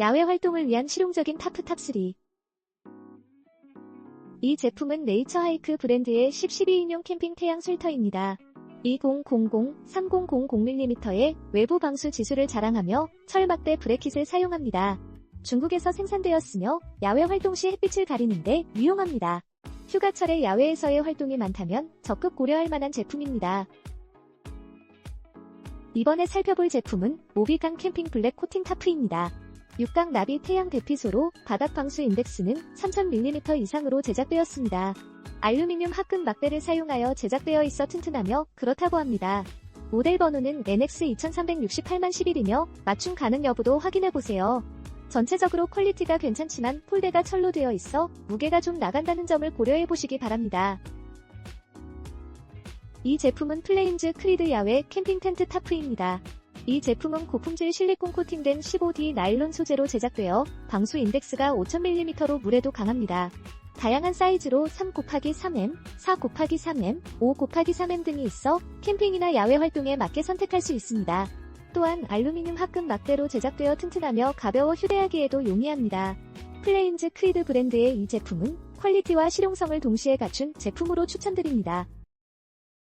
야외 활동을 위한 실용적인 타프 탑3. 이 제품은 네이처 하이크 브랜드의 10, 12인용 캠핑 태양 쉘터입니다. 2000-3000mm 의 외부 방수 지수를 자랑하며 철막대 브래킷을 사용합니다. 중국에서 생산되었으며 야외 활동 시 햇빛을 가리는데 유용합니다. 휴가철에 야외에서의 활동이 많다면 적극 고려할 만한 제품입니다. 이번에 살펴볼 제품은 모비강 캠핑 블랙 코팅 타프입니다. 6강 나비 태양 대피소로 바닥 방수 인덱스는 3000mm 이상으로 제작되었습니다. 알루미늄 합금 막대를 사용하여 제작되어 있어 튼튼하며 그렇다고 합니다. 모델 번호는 NX 2368만 11이며 맞춤 가능 여부도 확인해보세요. 전체적으로 퀄리티가 괜찮지만 폴대가 철로 되어 있어 무게가 좀 나간다는 점을 고려해보시기 바랍니다. 이 제품은 플레임즈 크리드 야외 캠핑 텐트 타프입니다. 이 제품은 고품질 실리콘 코팅된 15D 나일론 소재로 제작되어 방수 인덱스가 5000mm로 물에도 강합니다. 다양한 사이즈로 3 곱하기 3M, 4 곱하기 3M, 5 곱하기 3M 등이 있어 캠핑이나 야외 활동에 맞게 선택할 수 있습니다. 또한 알루미늄 합금 막대로 제작되어 튼튼하며 가벼워 휴대하기에도 용이합니다. 플레임즈 크리드 브랜드의 이 제품은 퀄리티와 실용성을 동시에 갖춘 제품으로 추천드립니다.